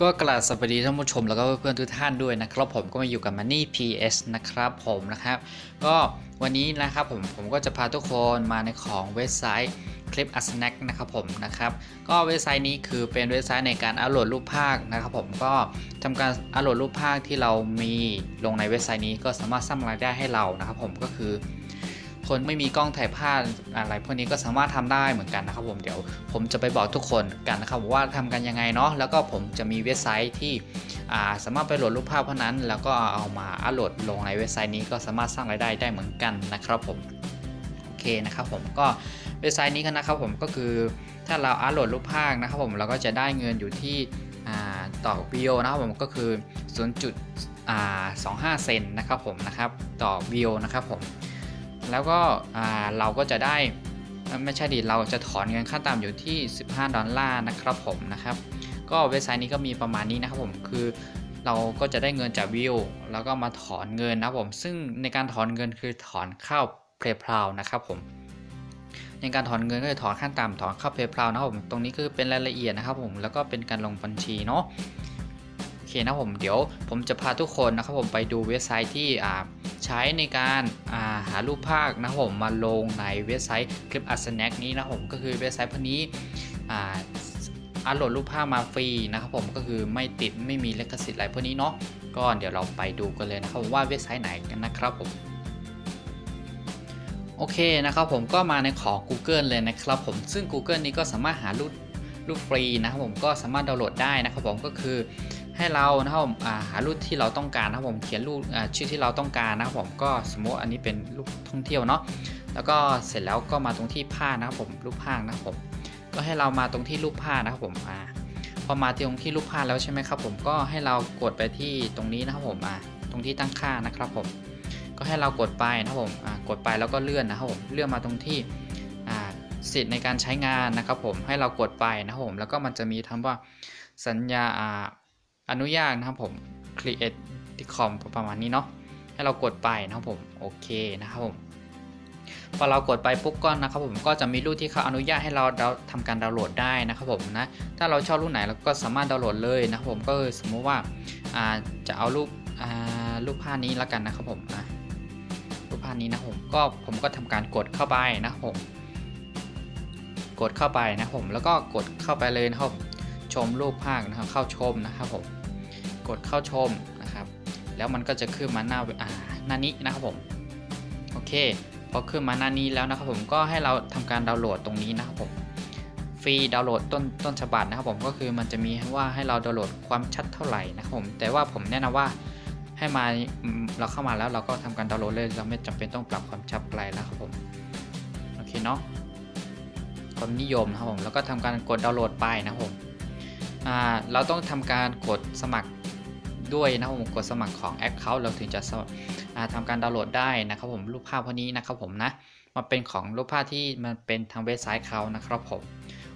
ก็กราบสวัสดีท่านผู้ชมแล้วก็เพื่อนๆทุกท่านด้วยนะครับผมก็มาอยู่กับ Money PS นะครับผมนะครับ ก็วันนี้นะครับผมผมก็จะพาทุกคนมาในของเว็บไซต์คลิป a s n a c k นะครับผมนะครับ ก็เว็บไซต์นี้คือเป็นเว็บไซต์ในการอัปโหลดรูปภาพนะครับผมก็ทำการอัปโหลดรูปภาพที่เรามีลงในเว็บไซต์นี้ก็สามารถสร้างรายได้ให้เรานะครับผมก็คือ คนไม่มีกล้องถ่ายภาพอะไรพวกนี้ก็สามารถทำได้เหมือนกันนะครับผมเดี๋ยว ผมจะไปบอกทุกคนกันนะครับว่าทำกันยังไงเนาะแล้วก็ผมจะมีเว็บไซต์ที่สามารถไปโหลดรูปภาพเท่านั้น แล้วก็เอามาอัปโหลดลงในเว็บไซต์นี้ก็สามารถสร้างรายได้ได้เหมือนกันนะครับผมโอเคนะครับผมก็เว็บไซต์นี้กันนะครับผมก็คือถ้าเราอัปโหลดรูปภาพนะครับผมเราก็จะได้เงินอยู่ที่ต่อวิวนะครับผมก็คือ 0.25 เซนนะครับผมนะครับต่อวิวนะครับผม แล้วก็เราก็จะได้ไม่ใช่ดิเราจะถอนเงินขั้นต่ำอยู่ที่ 15 ดอลลาร์นะครับผมนะครับ ก็เว็บไซต์นี้ก็มีประมาณนี้นะครับผมคือเราก็จะได้เงินจากวิวแล้วก็มาถอนเงินนะครับผมซึ่งในการถอนเงินคือถอนเข้า PayPal นะครับผมในการถอนเงินก็จะถอนขั้นต่ำถอนเข้า PayPal นะครับผมตรงนี้คือเป็นรายละเอียดนะครับผมแล้วก็เป็นการลงบัญชีเนาะ อเคนะผมเดี๋ยวผมจะพาทุกคนนะครับผมไปดูเว็บไซต์ที่ใช้ในการาหารูปภาพนะผมมาลงในเว็บไซต์คลิปอัสแนกนี้นะผมก็คือเว็บไซต์พวกนี้อ่าอัปโหลดรูปภาพมาฟรีนะครับผมก็คือไม่ติดไม่มีลิขสิทธิ์อะไรพวกนี้เนาะก็เดี๋ยวเราไปดูกันเลยนะครับว่าเว็บไซต์ไหนกันนะครับผมโอเคนะครับผมก็มาในของ Google เลยนะครับผมซึ่ง Google นี้ก็สามารถหารูปรูปฟรีนะครับผมก็สามารถดาวน์โหลดได้นะครับผมก็คือ ให้เรานะครับผมหารูปที่เราต้องการนะครับผมเขียนรูปชื่อที่เราต้องการนะครับผมก็สมมติอันนี้เป็นรูปท่องเที่ยวเนาะแล้วก็เสร็จแล้วก็มาตรงที่ผ้านะครับผมรูปผ้านะครับผมก็ให้เรามาตรงที่รูปผ้านะครับผมอ่าพอมาตรงที่รูปผ้าแล้วใช่ไหมครับผมก็ให้เรากดไปที่ตรงนี้นะครับผมอ่าตรงที่ตั้งค่านะครับผมก็ให้เรากดไปนะครับผมอ่ากดไปแล้วก็เลื่อนนะครับผมเลื่อนมาตรงที่อ่าสิทธิ์ในการใช้งานนะครับผมให้เรากดไปนะครับผมแล้วก็มันจะมีคำว่าสัญญาอ่า อนุญาตนะครับผม create ที่คอมประมาณนี้เนาะให้เรากดไปนะครับผมโอเคนะครับผมพอเรากดไปปุ๊บก็นะครับผมก็จะมีรูปที่เขาอนุญาตให้เราดาวทำการดาวน์โหลดได้นะครับผมนะถ้าเราชอบรูปไหนเราก็สามารถดาวน์โหลดเลยนะครับผมก็สมมุติว่าจะเอารูปรูปภาพนี้แล้วกันนะครับผมนะรูปภาพนี้นะผมก็ผมก็ทำการกดเข้าไปนะครับผมกดเข้าไปนะผมแล้วก็กดเข้าไปเลยนะครับ ชมรูปภาพนะครับ เข้าชมนะครับผม กดเข้าชมนะครับ แล้วมันก็จะขึ้นมาหน้าอ่าหน้านี้นะครับผม โอเค พอขึ้นมาหน้านี้แล้วนะครับผม ก็ให้เราทำการดาวน์โหลดตรงนี้นะครับผม ฟรีดาวน์โหลดต้นต้นฉบับนะครับผม ก็คือมันจะมีว่าให้เราดาวน์โหลดความชัดเท่าไหร่นะครับผม แต่ว่าผมแนะนำว่าให้มาเราเข้ามาแล้วเราก็ทำการดาวน์โหลดเลย เราไม่จำเป็นต้องปรับความชัดอะไรแล้วครับผม โอเคเนาะความนิยมนะครับผม แล้วก็ทำการกดดาวน์โหลดไปนะครับผม เราต้องทำการกดสมัครด้วยนะครับผมกดสมัครของ Account เราถึงจะสมัครอ่าทำการดาวน์โหลดได้นะครับผมรูปภาพพวกนี้นะครับผมนะมาเป็นของรูปภาพที่มันเป็นทางเว็บไซต์เขานะครับผม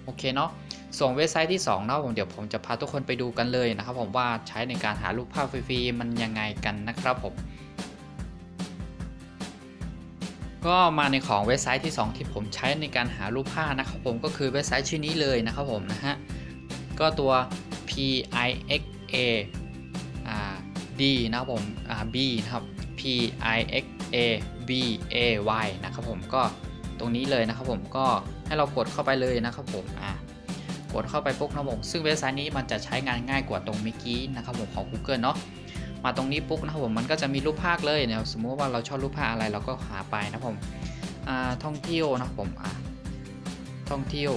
โอเคเนาะส่วนเว็บไซต์ที่2นะครับผมเดี๋ยวผมจะพาทุกคนไปดูกันเลยนะครับผมว่าใช้ในการหารูปภาพฟรีๆมันยังไงกันนะครับผมก็มาในของเว็บไซต์ที่ 2 ที่ผมใช้ในการหารูปภาพนะครับผมก็คือเว็บไซต์ชื่อนี้เลยนะครับผมนะฮะ ก็ตัว p i x a d นะครับผม b นะครับ p i x a b a y นะครับผมก็ตรงนี้เลยนะครับผมก็ให้เรากดเข้าไปเลยนะครับผมอ่ากดเข้าไปปุ๊บนะผมซึ่งเว็บไซต์นี้มันจะใช้งานง่ายกว่าตรงเมื่อกี้นะครับผมของ Google เนาะมาตรงนี้ปุ๊บนะครับผมมันก็จะมีรูปภาพเลยเนี่ยสมมติว่าเราชอบรูปภาพอะไรเราก็หาไปนะผมท่องเที่ยวนะครับผมท่องเที่ยว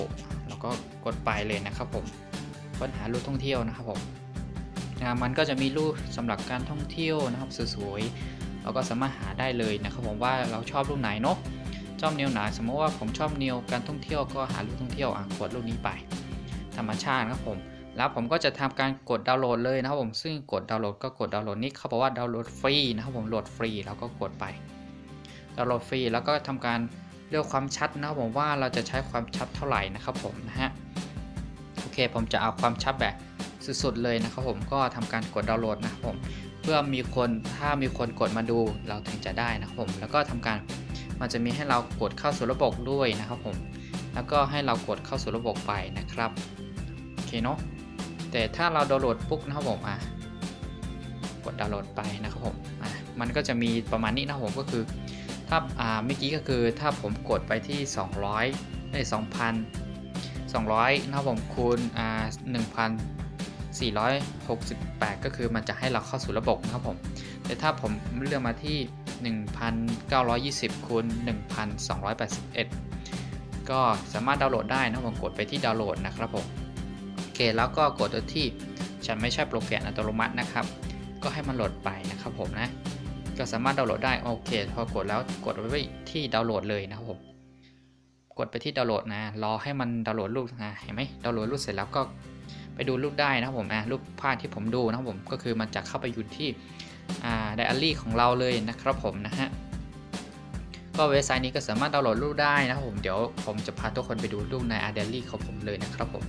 เราก็กดไปเลยนะครับผม ค้นหารูปท่องเที่ยวนะครับผมนะมันก็จะมีรูปสำหรับการท่องเที่ยวนะครับสวยๆเราก็สามารถหาได้เลยนะครับผมว่าเราชอบรูปไหนเนาะชอบแนวไหนสมมติว่าผมชอบแนวการท่องเที่ยวก็หารูปท่องเที่ยวอะกดรูปนี้ไป ธรรมชาตินะครับผม แล้วผมก็จะทำการกดดาวน์โหลดเลยนะครับผมซึ่งกดดาวน์โหลดก็กดดาวน์โหลดนี่เขาบอกว่าดาวน์โหลดฟรีนะครับผมโหลดฟรีเราก็กดไปดาวน์โหลดฟรีแล้วก็ทำการเลือกความชัดนะครับผมว่าเราจะใช้ความชัดเท่าไหร่นะครับผมนะฮะ เคผมจะเอาความชัดแบบสุดๆเลยนะครับผมก็ทำการกดดาวน์โหลดนะครับผมเพื่อมีคนถ้ามีคนกดมาดูเราถึงจะได้นะครับผมแล้วก็ทำการมันจะมีให้เรากดเข้าสู่ระบบด้วยนะครับผมแล้วก็ให้เรากดเข้าสู่ระบบไปนะครับโอเคเนาะแต่ถ้าเราดาวน์โหลดปุ๊บนะครับผมอะกดดาวน์โหลดไปนะครับผมอะมันก็จะมีประมาณนี้นะครับผมก็คือถ้าอ่าเมื่อกี้ก็คือถ้าผมกดไปที่ 200ได้2,000 200นะครับผมคูณอ่า1,468 ก็คือมันจะให้เราเข้าสู่ระบบนะครับผม แต่ถ้าผมเลือกมาที่ 1,920คูณ1,281 ก็สามารถดาวน์โหลดได้นะผมกดไปที่ดาวน์โหลดนะครับผมโอเคแล้วก็กดตัวที่ฉันไม่ใช่โปรแกรมอัตโนมัตินะครับ ก็ให้มันโหลดไปนะครับผมนะก็สามารถดาวน์โหลดได้โอเค พอกดแล้วกดไว้ที่ดาวน์โหลดเลยนะครับผม กดไปที่ดาวน์โหลดนะ รอให้มันดาวน์โหลดรูปนะเห็นไหมดาวน์โหลดรูปเสร็จแล้วก็ไปดูรูปได้นะครับผมนะรูปภาพที่ผมดูนะครับผมก็คือมันจะเข้าไปอยู่ที่ไดอารี่ของเราเลยนะครับผมนะฮะก็เว็บไซต์นี้ก็สามารถดาวน์โหลดรูปได้นะครับผมเดี๋ยวผมจะพาทุกคนไปดูรูปในไดอารี่ของผมเลยนะครับผม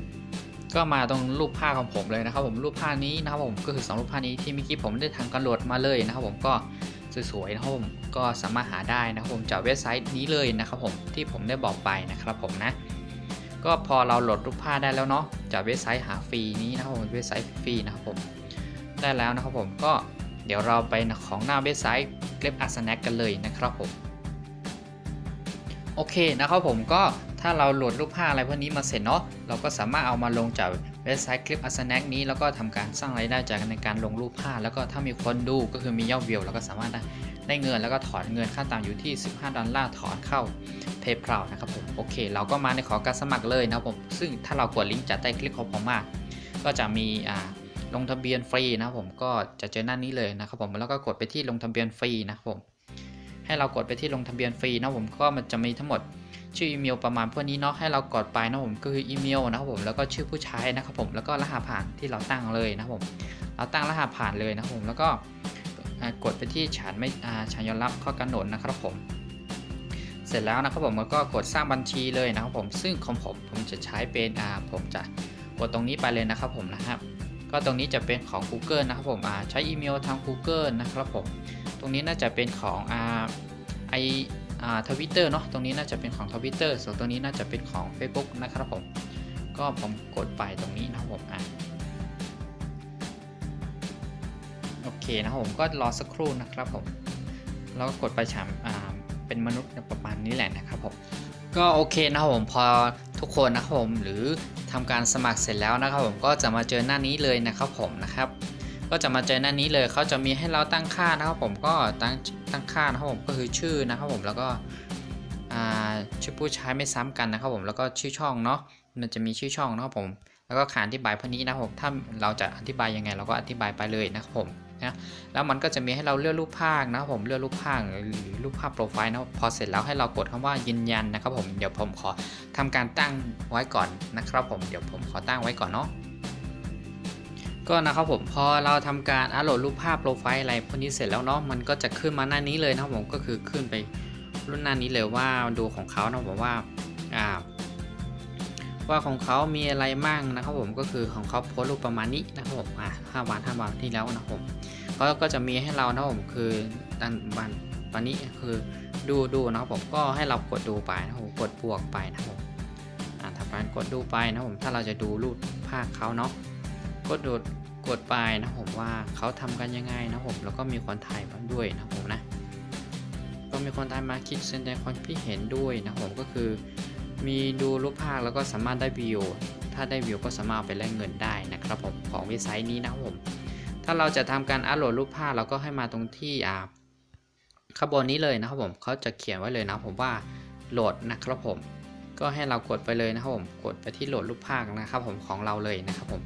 ก็มาตรงรูปภาพของผมเลยนะครับผมรูปภาพนี้นะครับผมก็คือ 2 รูปภาพนี้ที่เมื่อกี้ผมได้ทำการโหลดมาเลยนะครับผมก็ สวยๆนะครับผมก็สามารถหาได้นะครับผมจากเว็บไซต์นี้เลยนะครับผมที่ผมได้บอกไปนะครับผมนะ ก็พอเราโหลดรูปภาพได้แล้วเนาะจากเว็บไซต์หาฟรีนี้นะครับผมเว็บไซต์ฟรีนะครับผมได้แล้วนะครับผมก็เดี๋ยวเราไปของหน้าเว็บไซต์เกล็บอาสแนกกันเลยนะครับผมโอเคนะครับผมก็ถ้าเราโหลดรูปภาพอะไรพวกนี้มาเสร็จเนาะเราก็สามารถเอามาลงจาก เว็บไซต์คลิป a s n a c นี้แล้วก็ทำการสร้างรายได้จากในการลงรูปภาพแล้วก็ถ้ามีคนดูก็คือมียอดวิวเราก็สามารถได้เงินแล้วก็ถอนเงินค่าตามอยู่ที่ 15 ดอลลาร์ถอนเข้า PayPal นะครับผมโอเค เราก็มาในขอการสมัครเลยนะครับผมซึ่งถ้าเรากดลิงก์จากใต้คลิปของผมมาก็จะมีอ่าลงทะเบียนฟรีนะครับผมก็จะเจอหน้านี้เลยนะครับผมแล้วก็กดไปที่ลงทะเบียนฟรีนะครับผม ให้เรากดไปที่ลงทะเบียนฟรีนะผมก็มันจะมีทั้งหมดชื่ออีเมลประมาณพวกนี้เนาะให้เรากดไปนะผมก็คืออีเมลนะครับผมแล้วก็ชื่อผู้ใช้นะครับผมแล้วก็รหัสผ่านที่เราตั้งเลยนะครับผม เราตั้งรหัสผ่านเลยนะครับผมแล้วก็กดไปที่ฉันไม่ฉันยอมรับข้อกำหนดนะครับผม เสร็จแล้วนะครับผมแล้วก็กดสร้างบัญชีเลยนะครับผมซึ่งของผมผมจะใช้เป็นอ่าผมจะกดตรงนี้ไปเลยนะครับผมนะครับ ก็ตรงนี้จะเป็นของ Google นะครับผมอ่าใช้อีเมลทาง Google นะครับผม ตรงนี้น่าจะเป็นของอ่าไอทวิตเตอร์เนาะตรงนี้น่าจะเป็นของทวิตเตอร์ส่วนตรงนี้น่าจะเป็นของ Facebook นะครับผม ก็ผมกดไปตรงนี้นะครับผมอะโอเคนะครับผมก็รอสักครู่นะครับผมแล้วก็กดไปฉามอ่าเป็นมนุษย์ประมาณนี้แหละนะครับผมก็โอเคนะครับผมพอทุกคนนะครับผมหรือทำการสมัครเสร็จแล้วนะครับผมก็จะมาเจอหน้านี้เลยนะครับผมนะครับ ก็จะมาเจอหน้านี้เลยเขาจะมีให้เราตั้งค่านะครับผมก็ตั้งตั้งค่านะครับผมก็คือชื่อนะครับผมแล้วก็ชื่อผู้ใช้ไม่ซ้ำกันนะครับผมแล้วก็ชื่อช่องเนาะมันจะมีชื่อช่องนะครับผมแล้วก็ขานอธิบายพวกนี้นะครับผมถ้าเราจะอธิบายยังไงเราก็อธิบายไปเลยนะครับผมนะแล้วมันก็จะมีให้เราเลือกรูปภาพนะครับผมเลือกรูปภาพหรือรูปภาพโปรไฟล์นะพอเสร็จแล้วให้เรากดคำว่ายืนยันนะครับผมเดี๋ยวผมขอทำการตั้งไว้ก่อนนะครับผมเดี๋ยวผมขอตั้งไว้ก่อนเนาะ ก็นะครับผมพอเราทำการอัปโหลดรูปภาพโปรไฟล์อะไรพวกนี้เสร็จแล้วเนาะมันก็จะขึ้นมาหน้านี้เลยนะครับผมก็คือขึ้นไปรุ่นหน้านี้เลยว่าดูของเขานะผมว่าอ่าว่าของเขามีอะไรมั่งนะครับผมก็คือของเขาโพสรูปประมาณนี้นะครับผมอ่าห้าวันห้าวันที่แล้วนะครับผมเขาก็จะมีให้เรานะผมคือดันวันวันนี้คือดูดูนะครับผมก็ให้เรากดดูไปนะครับผมกดบวกไปนะครับผมอ่าทำการกดดูไปนะผมถ้าเราจะดูรูปภาพเขาเนาะ กดดูกดไปนะผมว่าเขาทำกันยังไงนะผมแล้วก็มีคนถ่ายมาด้วยนะผมนะ ก็มีคนถ่ายมาคิดแสดงความคิดเห็นด้วยนะผมก็คือ มีดูรูปภาพแล้วก็สามารถได้วิว ถ้าได้วิวก็สามารถไปแลกเงินได้นะครับผมของเว็บไซต์นี้นะผมถ้าเราจะทำการอัปโหลดรูปภาพเราก็ให้มาตรงที่อ่าข้างบนนี้เลยนะครับผมเขาจะเขียนไว้เลยนะผมว่าโหลดนะครับผม ก็ให้เรากดไปเลยนะครับผมกดไปที่โหลดรูปภาพนะครับผมของเราเลยนะครับผม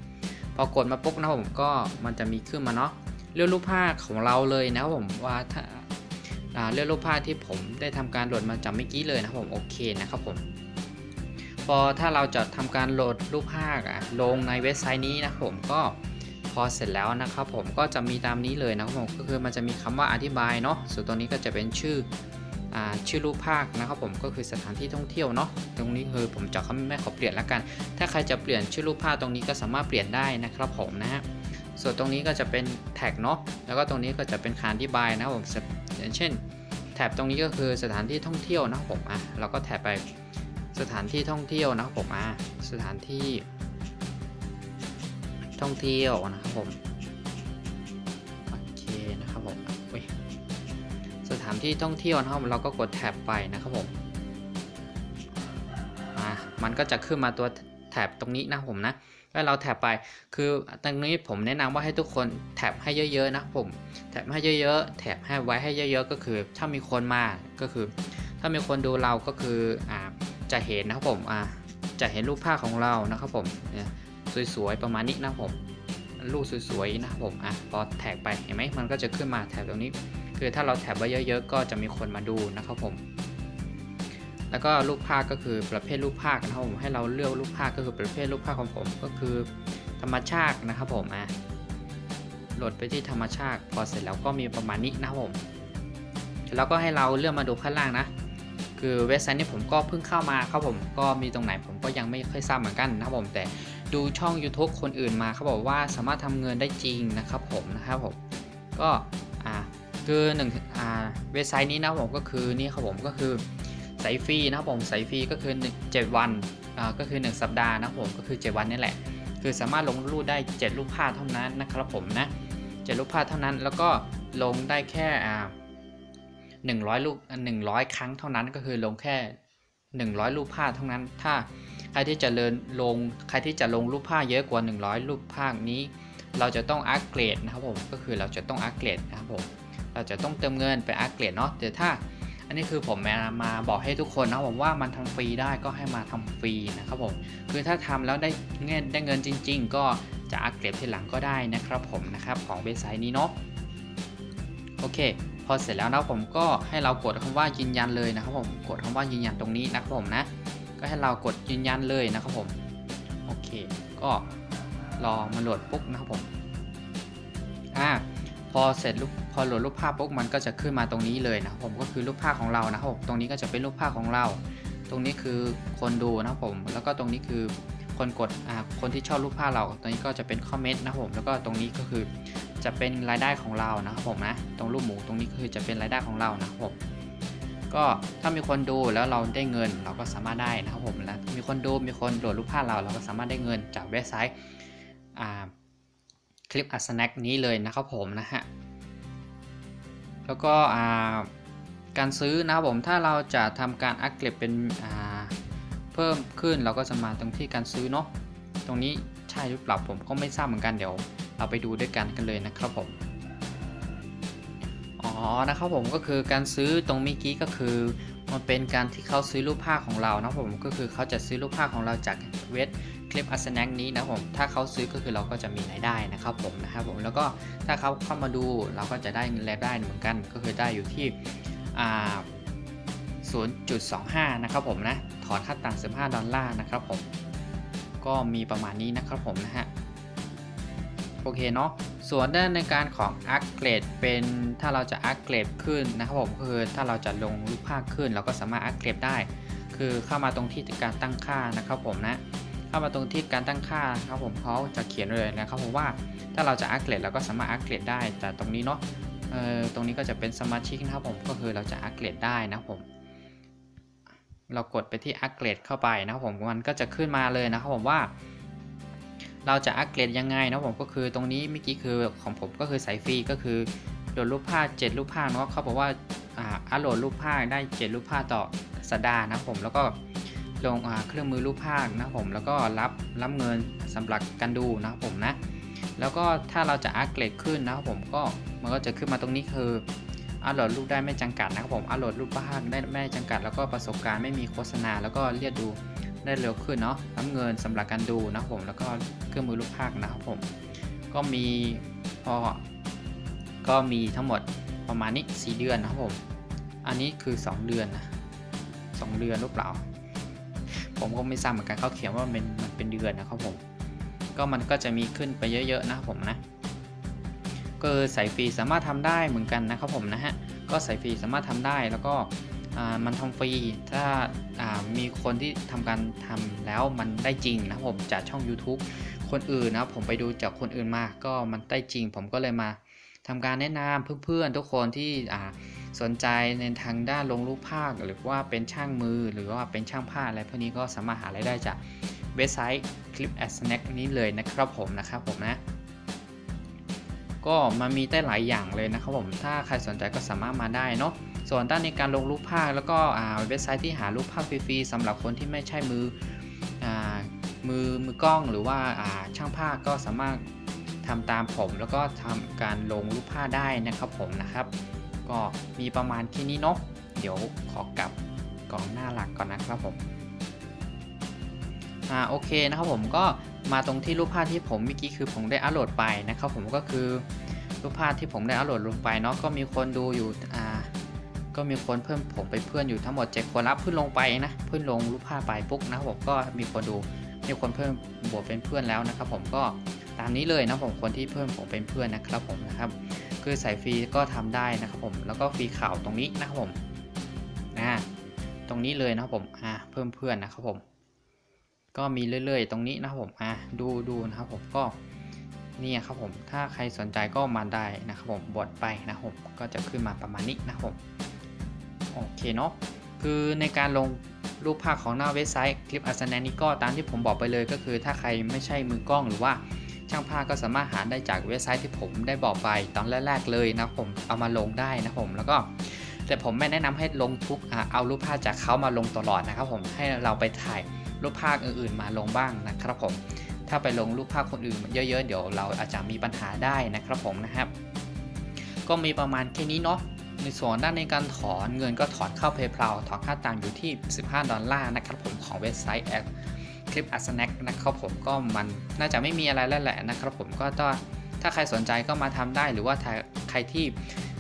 พอกดมาปุ๊บนะผมก็มันจะมีขึ้นมาเนาะเลือกรูปภาพของเราเลยนะครับผมว่าถ้าเลือกรูปภาพที่ผมได้ทำการโหลดมาจากเมื่อกี้เลยนะครับผมโอเคนะครับผมพอถ้าเราจะทำการโหลดรูปภาพอะลงในเว็บไซต์นี้นะผมก็พอเสร็จแล้วนะครับผมก็จะมีตามนี้เลยนะครับผมก็คือมันจะมีคำว่าอธิบายเนาะส่วนตัวนี้ก็จะเป็นชื่อ ชื่อรูปภาคนะครับผมก็คือสถานที่ท่องเที่ยวเนาะตรงนี้คือผมจะเขาไม่ขอเปลี่ยนแล้วกัน ถ้าใครจะเปลี่ยนชื่อรูปภาพตรงนี้ก็สามารถเปลี่ยนได้นะครับผมนะฮะส่วนตรงนี้ก็จะเป็นแท็กเนาะแล้วก็ตรงนี้ก็จะเป็นคำอธิบายนะครับผมอย่างเช่น แท็บตรงนี้ก็คือสถานที่ท่องเที่ยวนะครับผมอะเราก็แท็บไปสถานที่ท่องเที่ยวนะครับผมอะสถานที่ท่องเที่ยวนะครับผม ที่ท่องเที่ยวนะครับเราก็กดแท็บไปนะครับผมอ่ามันก็จะขึ้นมาตัวแท็บตรงนี้นะผมนะแล้วเราแท็บไป คือตรงนี้ผมแนะนำว่าให้ทุกคนแท็บให้เยอะๆนะผมแท็บให้เยอะๆแท็บให้ไว้ให้เยอะๆ ก็คือ ถ้ามีคนมาก็คือ ถ้ามีคนดูเราก็คืออ่าจะเห็นนะครับผมอ่าจะเห็นรูปภาพของเรานะครับผมเนี่ยสวยๆประมาณนี้นะผมรูปสวยๆนะครับผมอะพอแท็กไปเห็นไหมมันก็จะขึ้นมาแท็บตรงนี้ คือถ้าเราแท็บไว้เยอะ ๆ ก็จะมีคนมาดูนะครับผม แล้วก็รูปภาพก็คือประเภทรูปภาพนะครับผมให้เราเลือกรูปภาพก็คือประเภทรูปภาพของผมก็คือ ธรรมชาตินะครับผมอะโหลดไปที่ธรรมชาติพอเสร็จแล้วก็มีประมาณนี้นะครับผมแล้วก็ให้เราเลื่อนมาดูข้างล่างนะ คือเว็บไซต์นี้ผมก็เพิ่งเข้ามาครับผมก็มีตรงไหนผมก็ยังไม่ค่อยทราบเหมือนกันนะครับผมแต่ดูช่อง YouTube คนอื่นมาเขาบอกว่าสามารถทำเงินได้จริงนะครับผมนะครับผมก็ คือหนึ่งอ่าเว็บไซต์นี้นะผมก็คือนี่ครับผมก็คือใส่ฟรีนะครับผมใส่ฟรีก็คือ 1 7 วันอ่าก็คือ 1 สัปดาห์นะผมก็คือ 7 วันนี่แหละ คือสามารถลงรูปได้ 7 รูปภาพเท่านั้นนะครับผมนะ7รูปภาพเท่านั้น แล้วก็ลงได้แค่อ่า100รูป100ครั้งเท่านั้นก็คือลงแค่100รูปภาพเท่านั้น ถ้าใครที่จะเลินลงใครที่จะลงรูปภาพเยอะกว่า 100 รูปภาพนี้ เราจะต้องอัปเกรดนะครับผมก็คือเราจะต้องอัปเกรดนะครับผม เราจะต้องเติมเงินไปอัปเกรดเนาะแต่ถ้าอันนี้คือผมมาบอกให้ทุกคนนะผมว่ามันทำฟรีได้ก็ให้มาทำฟรีนะครับผมคือถ้าทำแล้วได้เงินได้เงินจริง ๆ ก็จะอัปเกรดทีหลังก็ได้นะครับผมนะครับของเว็บไซต์นี้เนาะโอเค พอเสร็จแล้วนะผมก็ให้เรากดคำว่ายืนยันเลยนะครับผมกดคำว่ายืนยันตรงนี้นะครับผมนะ ก็ให้เรากดยืนยันเลยนะครับผมโอเค ก็รอมาโหลดปุ๊บนะครับผมอ่า อเสร็จรูปพอโหลดรูปภาพปุ๊บมันก็จะขึ้นมาตรงนี้เลยนะครับผมก็คือรูปภาพของเรานะครับผมตรงนี้ก็จะเป็นรูปภาพของเรา ตรงนี้คือคนดูนะครับผม แล้วก็ตรงนี้คือคนกดคนที่ชอบรูปภาพเรา ตรงนี้ก็จะเป็นคอมเมนต์นะครับผม แล้วก็ตรงนี้ก็คือจะเป็นรายได้ของเรานะครับผมนะ ตรงรูปหมูตรงนี้คือจะเป็นรายได้ของเรานะครับผมก็ถ้ามีคนดูแล้วเราได้เงินเราก็สามารถได้นะครับผมแล้วมีคนดูมีคนโหลดรูปภาพเราเราก็สามารถได้เงินจากเว็บไซต์ คลิปอัสแน็คนี้เลยนะครับผมนะฮะแล้วก็การซื้อนะครับผมถ้าเราจะทำการอัปเกรดเป็นเพิ่มขึ้นเราก็จะมาตรงที่การซื้อเนาะตรงนี้ใช่หรือเปล่าผมก็ไม่ทราบเหมือนกันเดี๋ยวเราไปดูด้วยกันกันเลยนะครับผมอ๋อนะครับผมก็คือการซื้อตรงเมื่อกี้ก็คือมันเป็นการที่เขาซื้อรูปภาพของเรานะผมก็คือเขาจะซื้อรูปภาพของเราจากเว็บ คลิปอัสแนกนี้นะผมถ้าเขาซื้อก็คือเราก็จะมีรายได้นะครับผมนะครับผมแล้วก็ถ้าเขาเข้ามาดูเราก็จะได้รายได้เหมือนกัน ก็คือได้อยู่ที่อ่า0.25 นะครับผมนะ ถอนค่าต่าง 15 ดอลลาร์นะครับผม ก็มีประมาณนี้นะครับผมนะฮะ โอเคเนาะ ส่วนด้านในการของอัปเกรดเป็นถ้าเราจะอัปเกรดขึ้นนะครับผมคือถ้าเราจะลงรูปภาพขึ้น เราก็สามารถอัปเกรดได้ คือเข้ามาตรงที่การตั้งค่านะครับผมนะ เข้ามาตรงที่การตั้งค่าครับผมเขาจะเขียนเลยนะครับผมว่าถ้าเราจะอัปเกรดเราก็สามารถอัปเกรดได้ แต่ตรงนี้เนาะเออตรงนี้ก็จะเป็นสมาชิกนะครับผมก็คือเราจะอัปเกรดได้นะครับผม เรากดไปที่อัปเกรดเข้าไปนะครับผมมันก็จะขึ้นมาเลยนะครับผมว่า เราจะอัปเกรดยังไงนะผมก็คือตรงนี้เมื่อกี้คือของผมก็คือสายฟรีก็คือโหลดรูปภาพ 7 รูปภาพเนาะเขาบอกว่าอ่าอัปโหลดรูปภาพได้ 7 รูปภาพต่อสัปดาห์นะผมแล้วก็ ลงเครื่องมือรูปภาพนะผมแล้วก็รับรับเงินสำหรับการดูนะครับผมนะ แล้วก็ถ้าเราจะอัปเกรดขึ้นนะครับผมก็มันก็จะขึ้นมาตรงนี้คืออัปโหลดรูปได้ไม่จำกัดนะครับผมอัปโหลดรูปภาพได้ไม่จำกัด แล้วก็ประสบการณ์ไม่มีโฆษณา แล้วก็เรียกดูได้เร็วขึ้นเนาะน้ำเงินสำหรับการดูนะครับผมแล้วก็เครื่องมือรูปภาพนะครับผมก็มีพอก็มีทั้งหมดประมาณนี้ 4 เดือนนะครับผม อันนี้คือ 2 เดือนนะ 2 เดือนหรือเปล่า ผมก็ไม่ทราบเหมือนกันเขาเขียนว่ามันมันเป็นเดือนนะครับผม ก็มันก็จะมีขึ้นไปเยอะๆนะครับผมนะก็สายฟรีสามารถทำได้เหมือนกันนะครับผมนะฮะก็สายฟรีสามารถทำได้แล้วก็มันทำฟรีถ้ามีคนที่ทำการทำแล้วมันได้จริงนะผมจากช่อง YouTube คนอื่นนะผมไปดูจากคนอื่นมาก็มันได้จริง ผมก็เลยมาทำการแนะนำเพื่อนๆทุกคนที่ สนใจในทางด้านลงรูปภาพหรือว่าเป็นช่างมือหรือว่าเป็นช่างภาพอะไรพวกนี้ก็สามารถหารายได้จากเว็บไซต์ Clip a s n a c k นี้เลยนะครับผมนะครับผมนะ ก็มันมีได้หลายอย่างเลยนะครับผมถ้าใครสนใจก็สามารถมาได้เนาะส่วนด้านในการลงรูปภาพแล้วก็เว็บไซต์ที่หารูปภาพฟรีๆสำหรับคนที่ไม่ใช่มืออมือมือกล้องหรือว่าอ่าช่างภาพก็สามารถทำตามผมแล้วก็ทำการลงรูปภาพได้นะครับผมนะครับ ก็มีประมาณที่นี้เนาะเดี๋ยวขอกลับกล่องหน้าหลักก่อนนะครับผมอ่าโอเคนะครับผมก็มาตรงที่รูปภาพที่ผมเมื่อกี้คือผมได้อัปโหลดไปนะครับผมก็คือรูปภาพที่ผมได้อัปโหลดลงไปเนาะก็มีคนดูอยู่อ่าก็มีคนเพิ่มผมไปเพื่อนอยู่ทั้งหมด7คนรับเพิ่งลงไปนะเพิ่งลงรูปภาพไปปุ๊บนะครับผมก็มีคนดูมีคนเพิ่มบวกเป็นเพื่อนแล้วนะครับผมก็ตามนี้เลยนะผมคนที่เพิ่มผมเป็นเพื่อนนะครับผมนะครับ คือใส่ฟรีก็ทำได้นะครับผมแล้วก็ฟรีข่าวตรงนี้นะครับผมอ่าตรงนี้เลยนะครับผมอ่าเพิ่มเพื่อนนะครับผม ก็มีเรื่อยๆ ตรงนี้นะครับผมอะดูดูนะครับผมก็นี่ครับผมถ้าใครสนใจก็มาได้นะครับผมบดไปนะครับผมก็จะขึ้นมาประมาณนี้นะครับผมโอเคเนาะคือในการลงรูปภาพของหน้าเว็บไซต์คลิปอัสแนนี่ก็ตามที่ผมบอกไปเลยก็คือ ถ้าใครไม่ใช่มือกล้องหรือว่า ช่างภาพก็สามารถหาได้จากเว็บไซต์ที่ผมได้บอกไปตอนแรกๆเลยนะผมเอามาลงได้นะผมแล้วก็แต่ผมไม่แนะนำให้ลงทุกอะเอารูปภาพจากเขามาลงตลอดนะครับผมให้เราไปถ่ายรูปภาพอื่นๆ มาลงบ้างนะครับผม ถ้าไปลงรูปภาพคนอื่นเยอะๆ เดี๋ยวเราอาจจะมีปัญหาได้นะครับผมนะครับ ก็มีประมาณแค่นี้เนาะในส่วนด้านในการถอนเงินก็ถอนเข้า PayPal ถอนค่าต่างอยู่ที่ 15 ดอลลาร์นะครับผมของเว็บไซต์แอ คลิปอัสแน็คนะครับผมก็มันน่าจะไม่มีอะไรแล้วแหละนะครับผมก็ถ้าถ้าใครสนใจก็มาทำได้หรือว่าใครที่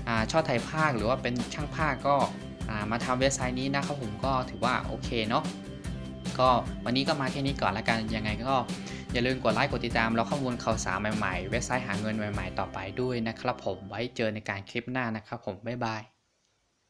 อชอบถ่ายภาพหรือว่าเป็นช่างภาพก็มาทำเว็บไซต์นี้นะครับผมก็ถือว่าโอเคเนาะก็วันนี้ก็มาแค่นี้ก่อนละกันยังไงก็อย่าลืมกดไลค์กดติดตามเราข้อมูลข่าวสารใหม่ๆ เว็บไซต์หาเงินใหม่ ๆ ต่อไปด้วยนะครับผมไว้เจอในการคลิปหน้านะครับผมบ๊ายบาย